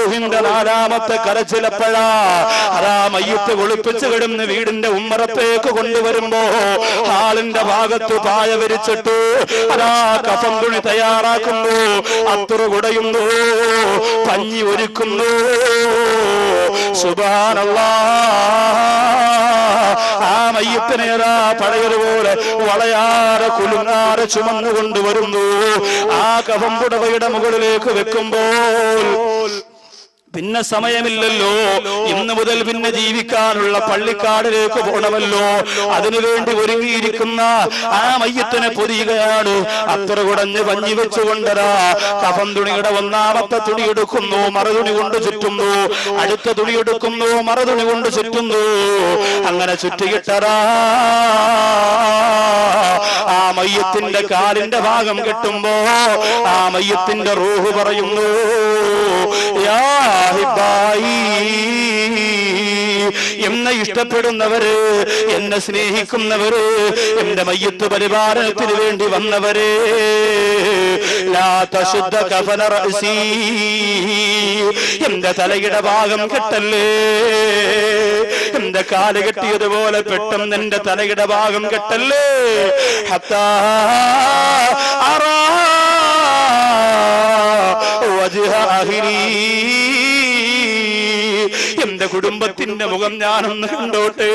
റൂഹിന്റെ നാലാമത്തെ കരച്ചിലപ്പഴാ. അതാ മയ്യത്ത് ഒളിപ്പിച്ച് കിടന്ന് വീടിന്റെ ഉമ്മറത്തേക്ക് കൊണ്ടുവരുമ്പോ ഹാളിന്റെ ഭാഗത്ത് പായ വരിച്ചിട്ടു. അതാ കഫം തുണി തയ്യാറാക്കുന്നു. അത്തുറ കുടയുന്നു. പഞ്ഞി ഒരുക്കുന്നു. സുബാനല്ലാ ആ മയ്യത്തിനേതാ പഴയതുപോലെ വളയാറെ കുലുങ്ങാറെ ചുമന്നു കൊണ്ടുവരുന്നു ആ കഫം പുടവയുടെ മുകളിലേക്ക് വെക്കുമ്പോൾ പിന്നെ സമയമില്ലല്ലോ ഇന്ന് മുതൽ പിന്നെ ജീവിക്കാനുള്ള പള്ളിക്കാടിലേക്ക് പോകണമല്ലോ. അതിനുവേണ്ടി ഒരുങ്ങിയിരിക്കുന്ന ആ മയ്യത്തിനെ പൊതിയുകയാണ്. അത്ര കുടഞ്ഞ് പഞ്ഞി വെച്ചുകൊണ്ടരാ കഫം തുണിയുടെ ഒന്നാമത്തെ തുണി എടുക്കുന്നു മറുതുണി കൊണ്ട് ചുറ്റുന്നു. അടുത്ത തുണി എടുക്കുന്നു മറുതുണി കൊണ്ട് ചുറ്റുന്നു. അങ്ങനെ ചുറ്റിയിട്ടരാ ആ മയ്യത്തിന്റെ കാലിന്റെ ഭാഗം കെട്ടുമ്പോ ആ മയ്യത്തിന്റെ റൂഹ് പറയുന്നു യാ ഹിബായി എന്നെ ഇഷ്ടപ്പെടുന്നവര് എന്നെ സ്നേഹിക്കുന്നവര് എന്റെ മയ്യത്ത് പരിപാലനത്തിന് വേണ്ടി വന്നവര് കഫന. എന്റെ തലയുടെ ഭാഗം കെട്ടല്ലേ എന്റെ കാൽ കെട്ടിയതുപോലെ പെട്ടെന്ന് എന്റെ തലയുടെ ഭാഗം കെട്ടല്ലേ ഹത്താ അറാ. എന്റെ കുടുംബത്തിന്റെ മുഖം ഞാനൊന്ന് കണ്ടോട്ടെ?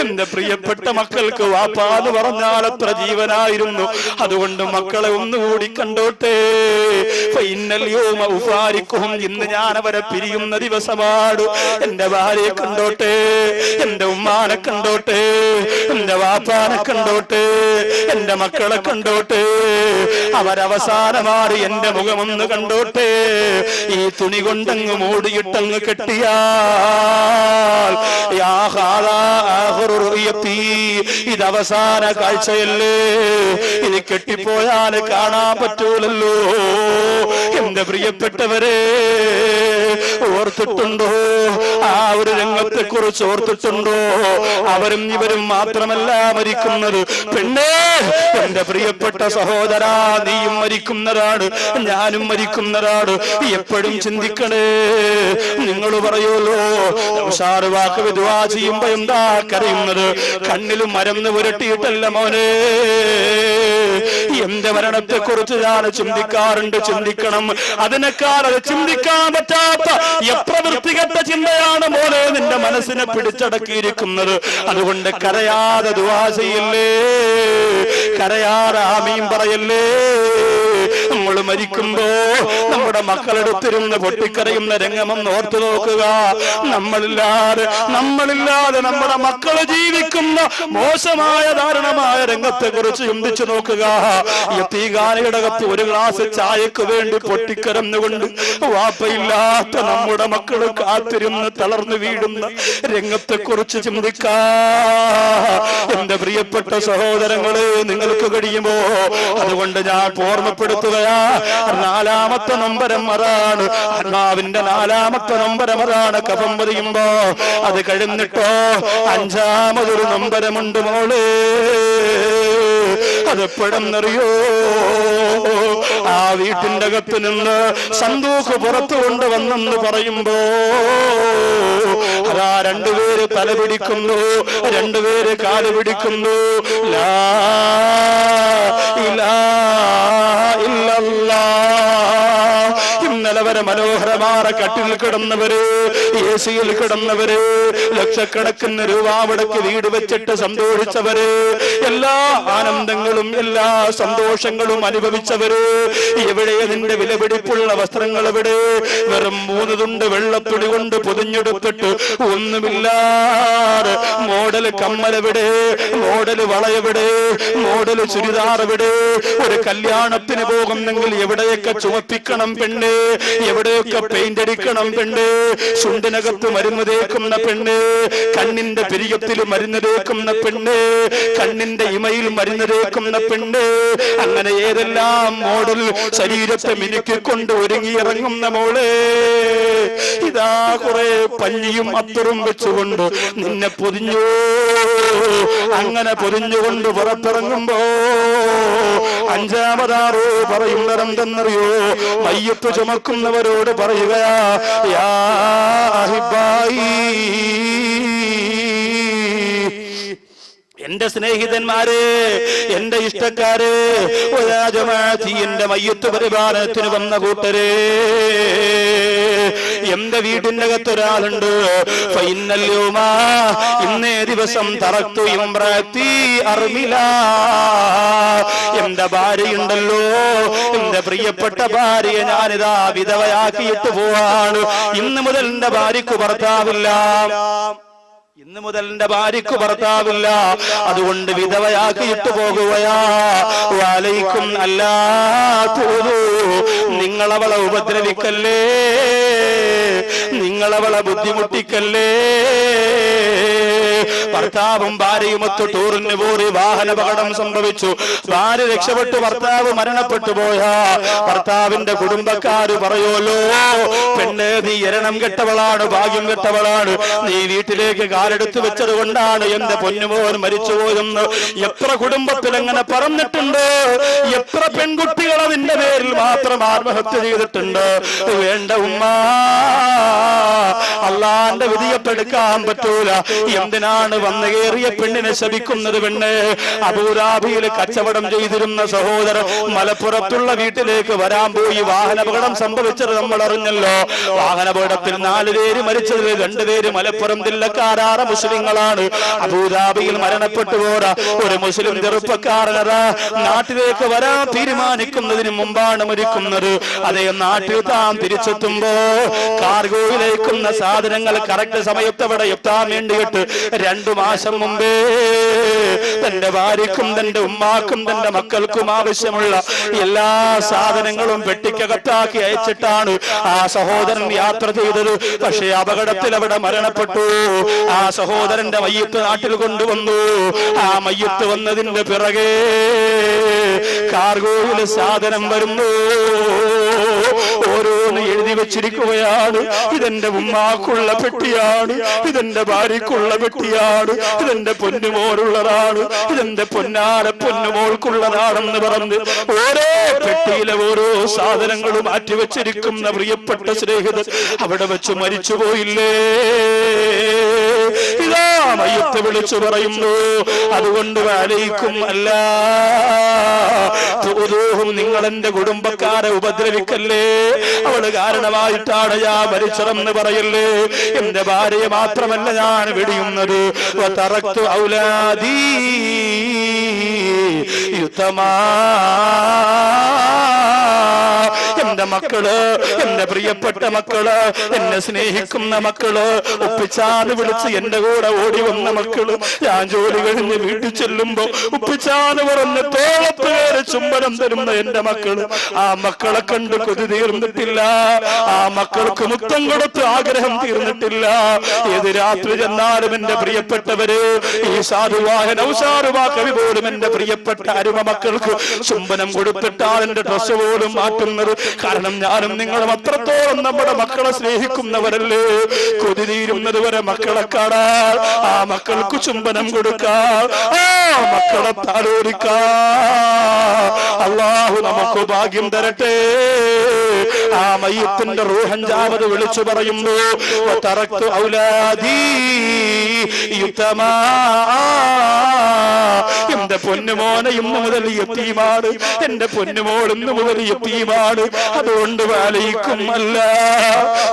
എന്റെ പ്രിയപ്പെട്ട മക്കൾക്ക് വാപ്പാന്ന് പറഞ്ഞാൽ അത്ര ജീവനായിരുന്നു. അതുകൊണ്ട് മക്കളെ ഒന്നുകൂടി കണ്ടോട്ടെ? യൗമ ഇന്ന് ഞാൻ അവരെ പിരിയുന്ന ദിവസമാണ്. എന്റെ ഭാര്യയെ കണ്ടോട്ടെ? എന്റെ ഉമ്മാനെ കണ്ടോട്ടെ? എന്റെ വാപ്പാനെ കണ്ടോട്ടെ? എന്റെ മക്കളെ കണ്ടോട്ടെ? അവരവസാനമാറി എന്റെ മുഖമൊന്ന് കണ്ടോട്ടെ? ഈ തുണി കൊണ്ടങ്ങ് മൂടിയിട്ടങ്ങ് കെട്ടിയാൽ റുയത്തി. ഇത് അവസാന കാഴ്ചയല്ലേ? ഇത് കെട്ടിപ്പോയാൽ കാണാൻ പറ്റൂലല്ലോ. എന്റെ പ്രിയപ്പെട്ടവരെ ഓർത്തിട്ടുണ്ടോ? ആ ഒരു രംഗത്തെ കുറിച്ച് ഓർത്തിട്ടുണ്ടോ? അവരും ഇവരും മാത്രമല്ല മരിക്കുന്നത്. പെണ്ണേ എന്റെ പ്രിയപ്പെട്ട സഹോദരാ നീയും മരിക്കുന്നതാണ്. ഞാനും മരിക്കുന്നതാണ്. എപ്പോഴും ചിന്തിക്കണേ. നിങ്ങൾ പറയുമല്ലോ വാക്ക് വിധവാ ചെയ്യുമ്പോ എന്താ കരയുന്നത്? കണ്ണിൽ മരന്ന് പുരട്ടിയിട്ടല്ല മോനെ. എന്റെ മരണത്തെ കുറിച്ച് ഞാൻ ചിന്തിക്കാറുണ്ട് ചിന്തിക്കണം. അതിനേക്കാൾ അത് ചിന്തിക്കാൻ പറ്റാത്ത എപ്രവൃത്തികെട്ട ചിന്തയാണ് മോനെ നിന്റെ മനസ്സിനെ പിടിച്ചടക്കിയിരിക്കുന്നത്. അതുകൊണ്ട് കരയാതെ ദുവാശയില്ലേ കരയാതെ ആമയും പറയല്ലേ? നമ്മൾ മരിക്കുമ്പോ നമ്മുടെ മക്കളെടുത്തിരുന്ന് പൊട്ടിക്കരയുന്ന രംഗമെന്ന് ഓർത്തു നോക്കുക. നമ്മളില്ലാതെ നമ്മളില്ലാതെ നമ്മുടെ മക്കൾ ജീവിക്കുന്ന മോശമായ ദാരുണമായ രംഗത്തെ കുറിച്ച് ചിന്തിച്ചു നോക്കുക. യത്തീഗാനയുടെ അകത്ത് ഒരു ഗ്ലാസ് ചായക്ക് വേണ്ടി പൊട്ടിക്കരന്നുകൊണ്ട് വാപ്പയില്ലാത്ത നമ്മുടെ മക്കൾ കാത്തിരുന്ന് തളർന്നു വീഴുന്ന രംഗത്തെ കുറിച്ച് ചിന്തിക്കാ. എന്റെ പ്രിയപ്പെട്ട സഹോദരങ്ങൾ നിങ്ങൾക്ക് കഴിയുമോ? അതുകൊണ്ട് ഞാൻ ഓർമ്മപ്പെടുത്തുകയാ നാലാമത്തെ നമ്പരം അതാണ്. ആത്മാവിന്റെ നാലാമത്തെ നമ്പരം അതാണ്. കഫം പതിയുമ്പോ അത് കഴിഞ്ഞിട്ടോ? അഞ്ചാമതൊരു നമ്പരമുണ്ട് മോൾ. അതെപ്പോഴെന്നറിയോ ആ വീട്ടിന്റെ അകത്ത് നിന്ന് സന്തൂക്ക് പുറത്തു കൊണ്ടുവന്നെന്ന് പറയുമ്പോ അതാ രണ്ടുപേര് തല പിടിക്കുന്നു രണ്ടുപേര് കാൽ പിടിക്കുന്നു. ലാ ഇലാഹ ഇല്ലല്ലാഹ്. ഇന്നലെ വരെ മനോഹരമായ കട്ടിൽ കിടന്നവര് എ സിയിൽ കിടന്നവര് ലക്ഷക്കണക്കിന് രൂപ വീട് വെച്ചിട്ട് സന്തോഷിച്ചവര് എല്ലാ ആനന്ദങ്ങളും എല്ലാ സന്തോഷങ്ങളും അനുഭവിച്ചവര്. എവിടെ നിന്റെ വിലപിടിപ്പുള്ള വസ്ത്രങ്ങൾ എവിടെ? വെറും മൂന്ന് തുണ്ട് വെള്ളത്തുണി കൊണ്ട് പൊതിഞ്ഞെടുത്തിട്ട് ഒന്നുമില്ലാതെ മോഡൽ കമ്മലെവിടെ മോഡൽ വളയെവിടെ മോഡൽ ചുരിദാർ എവിടെ? ഒരു കല്യാണത്തിന് പോകുന്നെങ്കിൽ എവിടെയൊക്കെ ചുമപ്പിക്കണം പെണ്ണ്? എവിടെയൊക്കെ പെയിന്റ് അടിക്കണം പെണ്ണ്? ചുണ്ടിനകത്ത് മരുന്ന് തേക്കുന്ന പെണ്ണ്? കണ്ണിന്റെ പെരിയത്തിൽ മരുന്ന് തേക്കുന്ന പെണ്ണ്? കണ്ണിന്റെ ഇമയിൽ മരുന്ന് തേക്കുന്ന പെണ്ണ്? അങ്ങനെ ഏതെല്ലാം മോഡൽ ശരീരത്തെ മിനുക്കിക്കൊണ്ട് ഒരുങ്ങിയിറങ്ങുന്ന മോളെ? ഇതാ കുറെ പഞ്ഞിയും അത്തറും വെച്ചുകൊണ്ട് നിന്നെ പൊതിഞ്ഞു. അങ്ങനെ പൊതിഞ്ഞുകൊണ്ട് പുറത്തിറങ്ങുമ്പോ അഞ്ചാമതാറോ പറയുന്നതെന്തെന്നറിയോ മയ്യത്ത് ചുമക്കുന്നവരോട് പറയുകയാ എന്റെ സ്നേഹിതന്മാരെ എന്റെ ഇഷ്ടക്കാരെ ഒരാജമാധി എന്റെ മയ്യത്ത് പരിപാലനത്തിന് വന്ന കൂട്ടരെ. എന്റെ വീടിന്റെ അകത്ത് ഒരാളുണ്ട് ഇന്നേ ദിവസം തറത്തു ഇമ്രാത്തി അർമില. എന്റെ ഭാര്യയുണ്ടല്ലോ. എന്റെ പ്രിയപ്പെട്ട ഭാര്യയെ ഞാനിതാ വിധവയാക്കിയിട്ട് പോവാണ്. ഇന്ന് മുതൽ എന്റെ ഭാര്യക്ക് ഭർത്താവില്ല. ഇന്ന് മുതൽ എന്റെ ഭാര്യക്ക് ഭർത്താവില്ല. അതുകൊണ്ട് വിധവയാക്കിയിട്ട് പോകുകയാ. വാലയിക്കും അല്ലാ തോന്നു നിങ്ങളവളെ ഉപദ്രവിക്കല്ലേ? നിങ്ങളവളെ ബുദ്ധിമുട്ടിക്കല്ലേ? ഭർത്താവും ഭാര്യയുമൊത്ത് ടൂറിന് പോറി വാഹനപകടം സംഭവിച്ചു. ഭാര്യ രക്ഷപ്പെട്ടു ഭർത്താവ് മരണപ്പെട്ടു പോയ. ഭർത്താവിന്റെ കുടുംബക്കാര് പറയുമല്ലോ പെണ്ണ് നീ എരണം കെട്ടവളാണ് ഭാഗ്യം കെട്ടവളാണ് നീ വീട്ടിലേക്ക് കാലെടുത്തു വെച്ചത് കൊണ്ടാണ് എന്റെ പൊന്നുമോൻ മരിച്ചുപോയെന്ന് എത്ര കുടുംബത്തിൽ അങ്ങനെ പറഞ്ഞിട്ടുണ്ട്? എത്ര പെൺകുട്ടികൾ അതിന്റെ പേരിൽ മാത്രം ആത്മഹത്യ ചെയ്തിട്ടുണ്ട്? വേണ്ട ഉമ്മ. അള്ളാന്റെ വിധിയപ്പെടുക്കാൻ പറ്റൂല. എന്തിനാണ് വന്നു കയറിയ പെണ്ണിനെ ശപിക്കുന്നത് പെണ്ണ്? അബൂദാബിയിൽ കച്ചവടം ചെയ്തിരുന്ന സഹോദരൻ മലപ്പുറത്തുള്ള വീട്ടിലേക്ക് വരാൻ പോയി. വാഹനാപകടം സംഭവിച്ചത് നമ്മൾ അറിഞ്ഞല്ലോ വാഹനാപകടത്തിൽ നാല് പേര് മരിച്ചതിൽ രണ്ടുപേര് മലപ്പുറം ജില്ലക്കാരാറ മുസ്ലിങ്ങളാണ്. അബൂദാബിയിൽ മരണപ്പെട്ടു പോരാ ഒരു മുസ്ലിം ചെറുപ്പക്കാരനറാ നാട്ടിലേക്ക് വരാൻ തീരുമാനിക്കുന്നതിന് മുമ്പാണ് മരിക്കുന്നത്. അതേ നാട്ടിൽ താൻ തിരിച്ചെത്തുമ്പോ കാർഗോയിലേക്കുന്ന സാധനങ്ങൾ കറക്റ്റ് സമയത്ത് അവിടെ എത്താൻ വേണ്ടിയിട്ട് രണ്ടു മാസം മുമ്പേ തന്റെ ഭാര്യക്കും തന്റെ ഉമ്മാക്കും തന്റെ മക്കൾക്കും ആവശ്യമുള്ള എല്ലാ സാധനങ്ങളും വെട്ടിക്കകത്താക്കി അയച്ചിട്ടാണ് ആ സഹോദരൻ യാത്ര ചെയ്തത്. പക്ഷേ അപകടത്തിൽ അവിടെ മരണപ്പെട്ടു. ആ സഹോദരന്റെ മയ്യത്ത് നാട്ടിൽ കൊണ്ടുവന്നു. ആ മയ്യത്ത് വന്നതിന്റെ പിറകെ കാർഗോയിൽ സാധനം വരുന്നു. ഓരോന്ന് എഴുതി വെച്ചിരിക്കുകയാണ്. ഇതെന്റെ ഉമ്മാക്കുള്ള പെട്ടിയാണ്. ഇതെന്റെ ഭാര്യക്കുള്ള പെട്ടിയാണ്. ഇതെന്റെ പൊന്നുമോളുള്ളതാണ് ഇതെന്റെ പൊന്നാല പൊന്നുമോൾക്കുള്ളതാണെന്ന് പറഞ്ഞ് ഓരോ പെട്ടിയിലെ ഓരോ സാധനങ്ങളും മാറ്റി വെച്ചിരിക്കുന്ന പ്രിയപ്പെട്ട സ്നേഹിതൻ അവിടെ വെച്ച് മരിച്ചുപോയില്ലേ ഇതാ മയ്യത്ത് വിളിച്ചു പറയുന്നു. അതുകൊണ്ട് വാലയിക്കും അല്ല. തോതൂഹും നിങ്ങൾ എന്റെ കുടുംബക്കാരെ ഉപദ്രവിക്കല്ലേ? അവൾ കാരണമായിട്ടാണ് ഞാൻ മരിച്ചതെന്ന് പറയല്ലേ? എന്റെ ഭാര്യയെ മാത്രമല്ല ഞാൻ വെടിയുന്നത്. യുദ്ധമാ എന്റെ മക്കൾ എന്റെ പ്രിയപ്പെട്ട മക്കൾ എന്നെ സ്നേഹിക്കുന്ന മക്കൾ ഉപ്പിച്ചാന്ന് വിളിച്ച് എന്റെ കൂടെ ഓടി വന്ന മക്കൾ. ഞാൻ ജോലി കഴിഞ്ഞ് വീട്ടിൽ ചെല്ലുമ്പോ ഉപ്പിച്ചാന്ന് പറഞ്ഞ് തോളത്ത് ചുംബനം തരുന്ന എന്റെ മക്കൾ. ആ മക്കളെ കണ്ട് കൊതി തീർന്നിട്ടില്ല. ആ മക്കൾക്ക് മുത്തം കൊടുത്ത് ആഗ്രഹം തീർന്നിട്ടില്ല. ഏത് രാത്രി ചെന്നാലും എന്റെ പ്രിയപ്പെട്ടവര് ഈ സാധുവായ നൗസാറുവാ കവി പോലും എന്റെ പ്രിയപ്പെട്ട അരുമ മക്കൾക്ക് ചുംബനം കൊടുത്തിട്ടാൽ എന്റെ ഡ്രസ് പോലും മാറ്റുന്നത് കാരണം ഞാനും നിങ്ങളും അത്രത്തോളം നമ്മുടെ മക്കളെ സ്നേഹിക്കുന്നവരല്ലേ? കൊതി തീരുന്നത് വരെ മക്കളെ കാണാൻ ആ മക്കൾക്ക് ചുംബനം കൊടുക്കാൻ ആ മക്കളെ താലോലിക്കാൻ. അള്ളാഹു നമുക്ക് ഭാഗ്യം തരട്ടെ. ആ മയ്യത്തിന്റെ റൂഹഞ്ചാമത് വിളിച്ചു പറയുന്നു തറക്തു എന്റെ പൊന്നുമോനെ ഇന്ന് മുതൽ എത്തിയുമാണ് എന്റെ പൊന്നുമോൾ ഇന്ന് മുതൽ എത്തിയുമാണ് അതുകൊണ്ട് വാലയിക്കും അല്ല.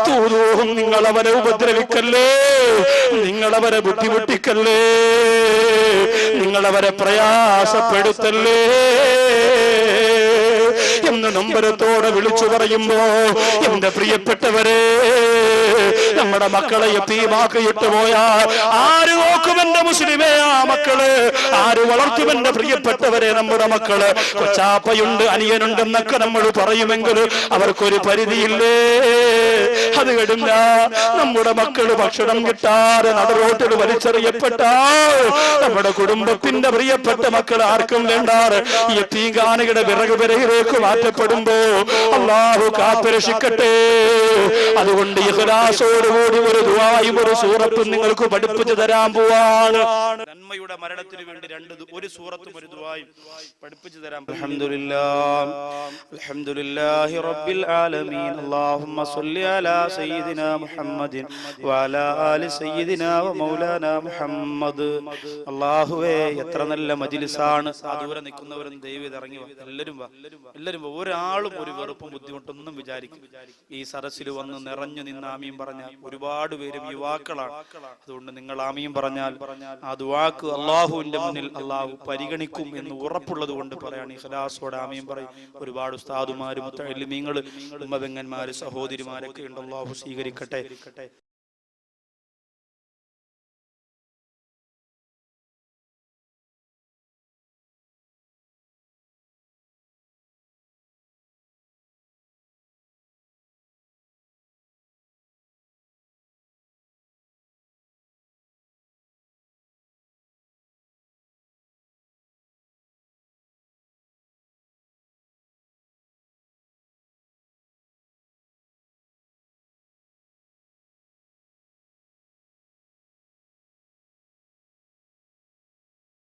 തൂതൂഹും നിങ്ങൾ അവരെ ഉപദ്രവിക്കല്ലേ? നിങ്ങളവരെ ബുദ്ധിമുട്ടിക്കല്ലേ? നിങ്ങളവരെ പ്രയാസപ്പെടുത്തല്ലേ? എന്ന് നമ്പരത്തോടെ വിളിച്ചു പറയുമ്പോ എന്റെ പ്രിയപ്പെട്ടവരെ നമ്മുടെ മക്കളെ എത്തിയുമാക്കിയിട്ട് പോയാൽ ആര് എന്റെ മുസ്ലിമേ ആ മക്കൾ ആര് വളർത്തും എന്റെ പ്രിയപ്പെട്ടവരെ നമ്മുടെ മക്കൾ? കൊച്ചാപ്പയുണ്ട് അനിയനുണ്ടെന്നൊക്കെ നമ്മൾ പറയുമെങ്കിൽ അവർക്കൊരു പരിധിയില്ലേ? അത് കഴിഞ്ഞ നമ്മുടെ മക്കൾ ഭക്ഷണം കിട്ടാതെ നടറോട്ടിൽ വലിച്ചെറിയപ്പെട്ടാൽ നമ്മുടെ കുടുംബത്തിന്റെ പ്രിയപ്പെട്ട മക്കൾ ആർക്കും വേണ്ടാറ് ഈ തീങ്കാനയുടെ വിറക് വിറകിലേക്ക് മാറ്റപ്പെടുമ്പോ അള്ളാഹു കാത്തുരക്ഷിക്കട്ടെ. അതുകൊണ്ട് ഇഹ്ലാസോടുകൂടി ഒരു ദുവായും ഒരു സൂറത്തും നിങ്ങൾക്ക് പഠിപ്പിച്ചു തരാൻ പോവാണ്. നന്മയുടെ മരണത്തിന് വേണ്ടി രണ്ട് ഒരു സൂറത്തും ഒരു ദുആയും പഠിപ്പിച്ചു തരാം അൽഹംദുലില്ലാഹ്. റബ്ബിൽ ആലമീൻ. അല്ലാഹുമ്മ അലാ സയ്യിദിനാ മുഹമ്മദിൻ ആലി സയ്യിദിനാ മുഹമ്മദ്. അല്ലാഹുവേ എത്ര നല്ല മജ്ലിസാണ്. ദൂരെ നിൽക്കുന്നവരും ദൈവം ഇറങ്ങി എല്ലാവരും എല്ലാവരും ഒരാളും ഒരു വെറുപ്പും ബുദ്ധിമുട്ടൊന്നും വിചാരിക്കും. ഈ സദസ്സിൽ വന്ന് നിറഞ്ഞു നിന്ന് ആമീൻ പറഞ്ഞാൽ ഒരുപാട് പേരും യുവാക്കളാണ്. അതുകൊണ്ട് നിങ്ങൾ ആമീൻ പറഞ്ഞാൽ ആ ദുവാക്ക് അള്ളാഹുവിന്റെ മുന്നിൽ അള്ളാഹു പരിഗണിക്കും എന്ന് ഉറപ്പുള്ളത് കൊണ്ട് പറയാണ് ഇഖലാസോടെ ആമയും പറയും. ഒരുപാട് ഉസ്താദുമാരും നിങ്ങൾ ഉമ്മബെങ്ങന്മാര് സഹോദരിമാരൊക്കെ ഉണ്ട് അള്ളാഹു സ്വീകരിക്കട്ടെ.